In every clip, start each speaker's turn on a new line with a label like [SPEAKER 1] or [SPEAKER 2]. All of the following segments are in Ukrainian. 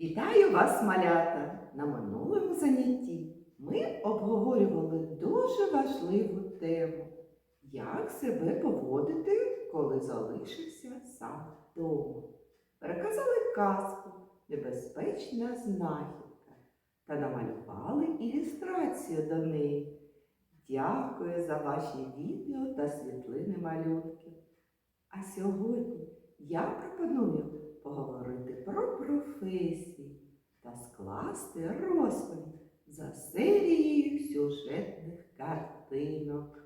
[SPEAKER 1] Вітаю вас, малята! На минулому занятті ми обговорювали дуже важливу тему, як себе поводити, коли залишився сам вдома. Переказали казку Небезпечна знахідка та намалювали ілюстрацію до неї. Дякую за ваші відео та світлини малюнків. А сьогодні я пропоную поговорити про професії та скласти розповідь за серією сюжетних картинок.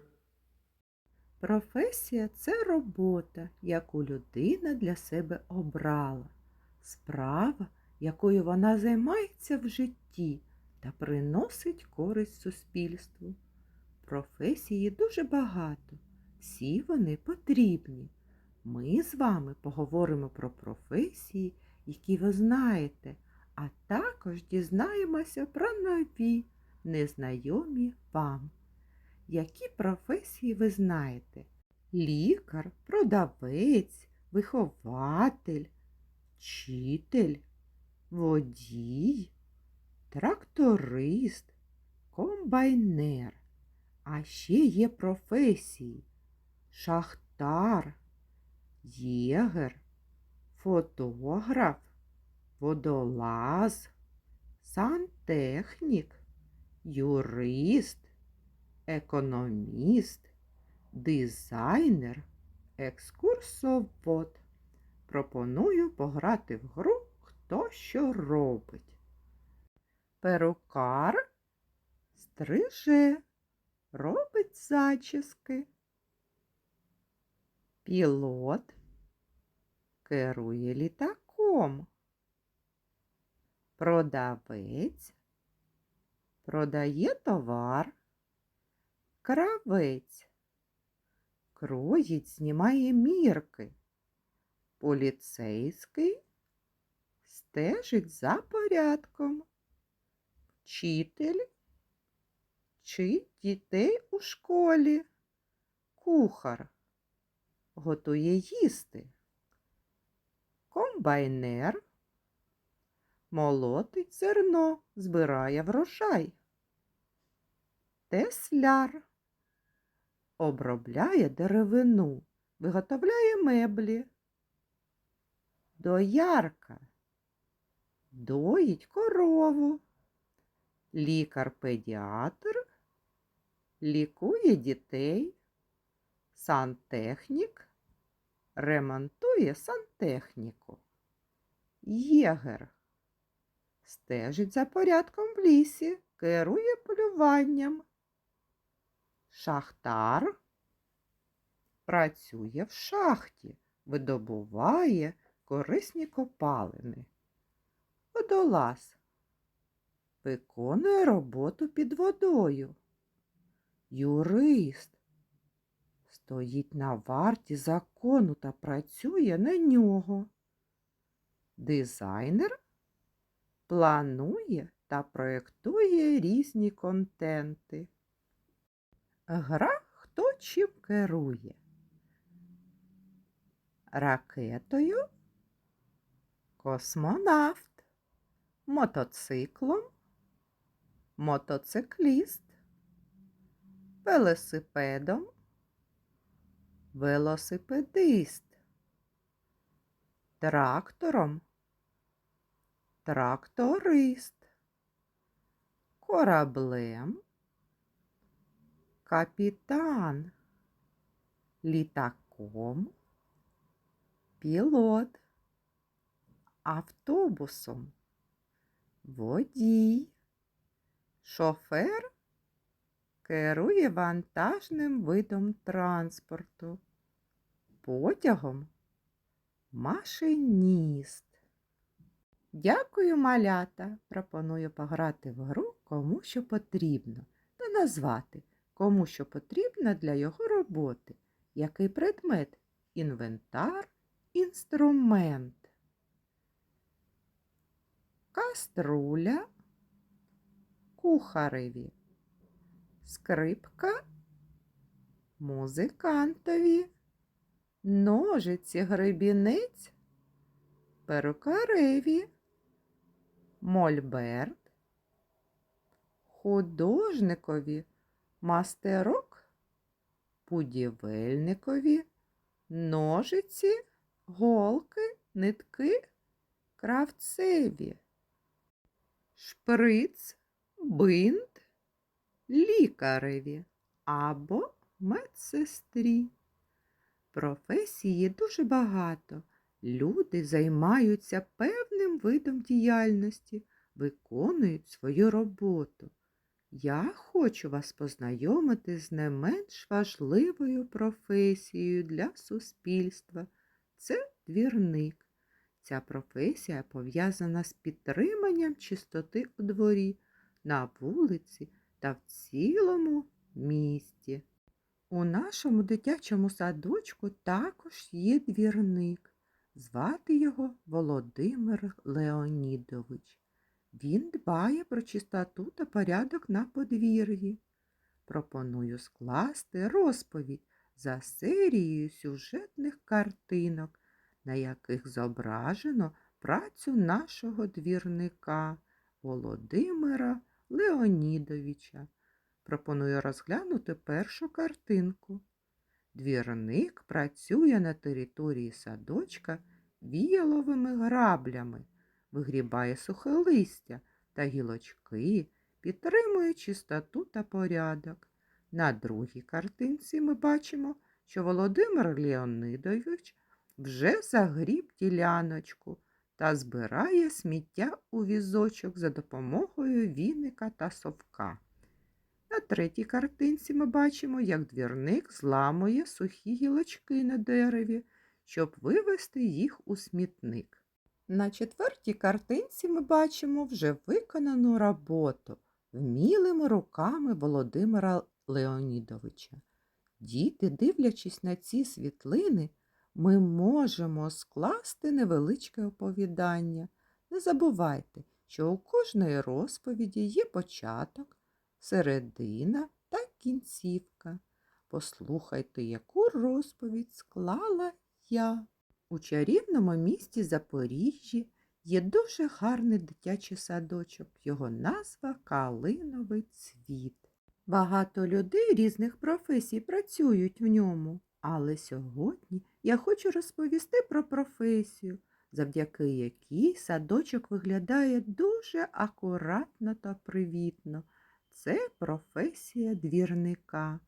[SPEAKER 2] Професія це робота, яку людина для себе обрала, справа, якою вона займається в житті та приносить користь суспільству. Професії дуже багато, всі вони потрібні. Ми з вами поговоримо про професії, які ви знаєте, а також дізнаємося про нові, незнайомі вам. Які професії ви знаєте? Лікар, продавець, вихователь, вчитель, водій, тракторист, комбайнер. А ще є професії шахтар, єгер, фотограф, водолаз, сантехнік, юрист, економіст, дизайнер, екскурсовод. Пропоную пограти в гру Хто що робить. Перукар стриже, робить зачіски. Пілот керує літаком. Продавець продає товар. Кравець кроїть, знімає мірки. Поліцейський стежить за порядком. Вчитель вчить дітей у школі. Кухар готує їсти. Комбайнер молотить зерно, збирає врожай. Тесляр обробляє деревину, виготовляє меблі. Доярка доїть корову. Лікар-педіатр лікує дітей. Сантехнік ремонтує сантехніку. Єгер стежить за порядком в лісі, керує полюванням. Шахтар працює в шахті, видобуває корисні копалини. Водолаз виконує роботу під водою. Юрист стоїть на варті закону та працює на нього. Дизайнер планує та проєктує різні контенти. Гра хто чим керує. Ракетою космонавт, мотоциклом, мотоцикліст, велосипедом, велосипедист, трактором, тракторист, кораблем, капітан, літаком, пілот, автобусом, водій, шофер керує вантажним видом транспорту, потягом машиніст. Дякую, малята. Пропоную пограти в гру кому що потрібно та назвати, кому що потрібно для його роботи, який предмет інвентар, інструмент. Каструля кухареві, скрипка музикантові, ножиці гребінець перукареві, мольберт, художникові мастерок, будівельникові ножиці, голки, нитки, кравцеві, шприц, бинт, лікареві або медсестрі. Професій є дуже багато. Люди займаються певним видом діяльності, виконують свою роботу. Я хочу вас познайомити з не менш важливою професією для суспільства. Це двірник. Ця професія пов'язана з підтриманням чистоти у дворі, на вулиці та в цілому місті. У нашому дитячому садочку також є двірник. Звати його Володимир Леонідович. Він дбає про чистоту та порядок на подвір'ї. Пропоную скласти розповідь за серією сюжетних картинок, на яких зображено працю нашого двірника Володимира Леонідовича. Пропоную розглянути першу картинку. Двірник працює на території садочка віяловими граблями, вигрібає сухе листя та гілочки, підтримує чистоту та порядок. На другій картинці ми бачимо, що Володимир Леонидович вже загріб діляночку та збирає сміття у візочок за допомогою віника та совка. На третій картинці ми бачимо, як двірник зламує сухі гілочки на дереві, щоб вивести їх у смітник. На четвертій картинці ми бачимо вже виконану роботу вмілими руками Володимира Леонідовича. Діти, дивлячись на ці світлини, ми можемо скласти невеличке оповідання. Не забувайте, що у кожної розповіді є початок, середина та кінцівка. Послухайте, яку розповідь склала я. У чарівному місті Запоріжжі є дуже гарний дитячий садочок. Його назва Калиновий цвіт. Багато людей різних професій працюють в ньому. Але сьогодні я хочу розповісти про професію, завдяки якій садочок виглядає дуже акуратно та привітно. Це професія двірника.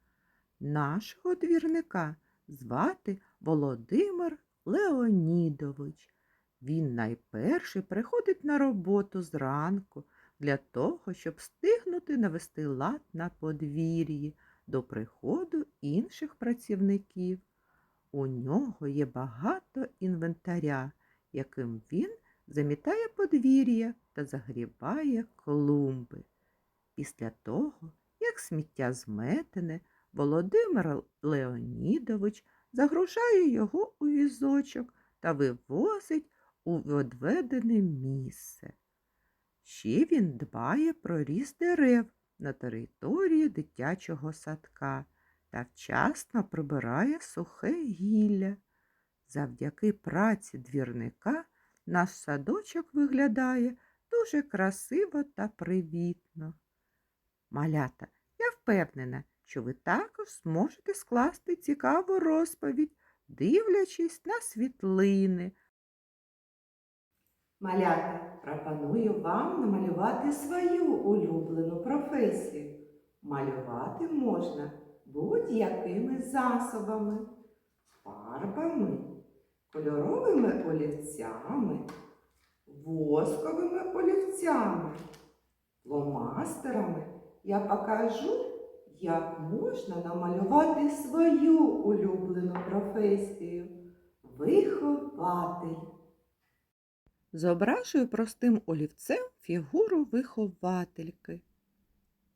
[SPEAKER 2] Нашого двірника звати Володимир Леонідович. Він найперший приходить на роботу зранку для того, щоб встигнути навести лад на подвір'ї до приходу інших працівників. У нього є багато інвентаря, яким він замітає подвір'я та загрібає клумби. Після того, як сміття зметене, Володимир Леонідович загружає його у візочок та вивозить у відведене місце. Ще він дбає про ріст дерев на території дитячого садка та вчасно прибирає сухе гілля. Завдяки праці двірника наш садочок виглядає дуже красиво та привітно. Малята, я впевнена, що ви також зможете скласти цікаву розповідь, дивлячись на світлини.
[SPEAKER 1] Малята, пропоную вам намалювати свою улюблену професію. Малювати можна будь-якими засобами, фарбами, кольоровими олівцями, восковими олівцями, фломастерами. Я покажу, як можна намалювати свою улюблену професію вихователь.
[SPEAKER 2] Зображую простим олівцем фігуру виховательки.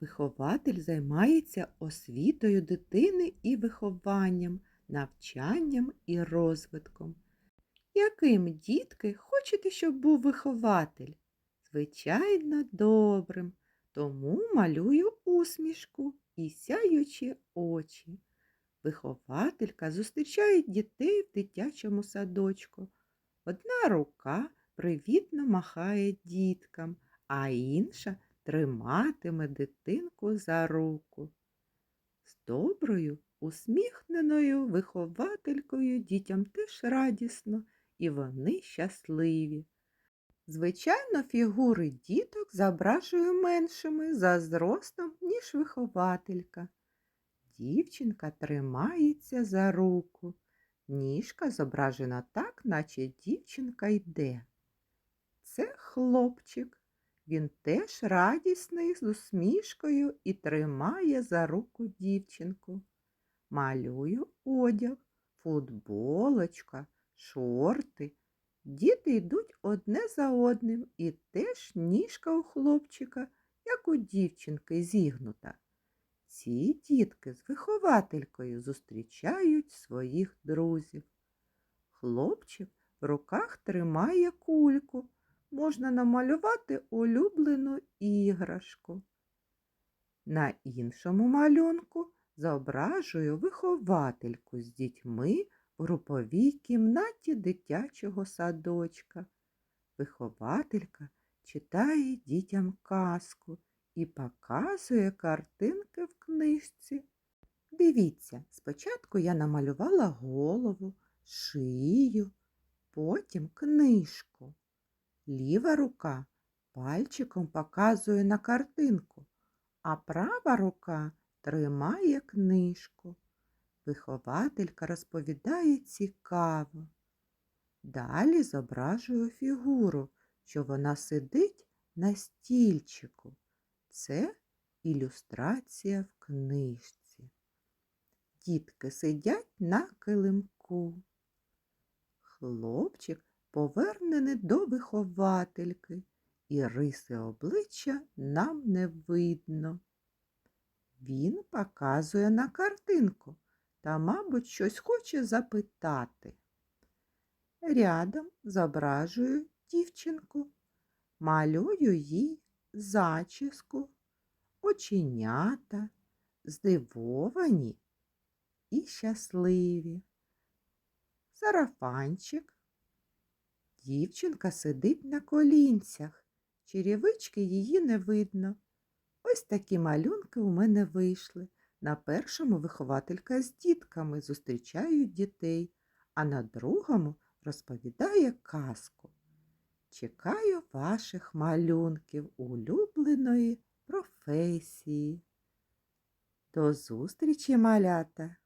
[SPEAKER 2] Вихователь займається освітою дитини і вихованням, навчанням і розвитком. Яким дітки хочете, щоб був вихователь? Звичайно, добрим, тому малюю усмішку і сяючі очі. Вихователька зустрічає дітей в дитячому садочку. Одна рука привітно махає діткам, а інша триматиме дитинку за руку. З доброю, усміхненою вихователькою дітям теж радісно, і вони щасливі. Звичайно, фігури діток зображую меншими за зростом, ніж вихователька. Дівчинка тримається за руку. Ніжка зображена так, наче дівчинка йде. Це хлопчик. Він теж радісний з усмішкою і тримає за руку дівчинку. Малюю одяг, футболочка, шорти. Діти йдуть одне за одним, і теж ніжка у хлопчика, як у дівчинки, зігнута. Ці дітки з вихователькою зустрічають своїх друзів. Хлопчик в руках тримає кульку. Можна намалювати улюблену іграшку. На іншому малюнку зображую виховательку з дітьми в груповій кімнаті дитячого садочка. Вихователька читає дітям казку і показує картинки в книжці. Дивіться, спочатку я намалювала голову, шию, потім книжку. Ліва рука пальчиком показує на картинку, а права рука тримає книжку. Вихователька розповідає цікаво. Далі зображую фігуру, що вона сидить на стільчику. Це ілюстрація в книжці. Дітки сидять на килимку. Хлопчик повернений до виховательки, і риси обличчя нам не видно. Він показує на картинку та, мабуть, щось хоче запитати. Рядом зображую дівчинку, малюю їй зачіску, оченята, здивовані і щасливі. Сарафанчик. Дівчинка сидить на колінцях, черевички її не видно. Ось такі малюнки у мене вийшли. На першому вихователька з дітками зустрічають дітей, а на другому розповідає казку. Чекаю ваших малюнків улюбленої професії. До зустрічі, малята!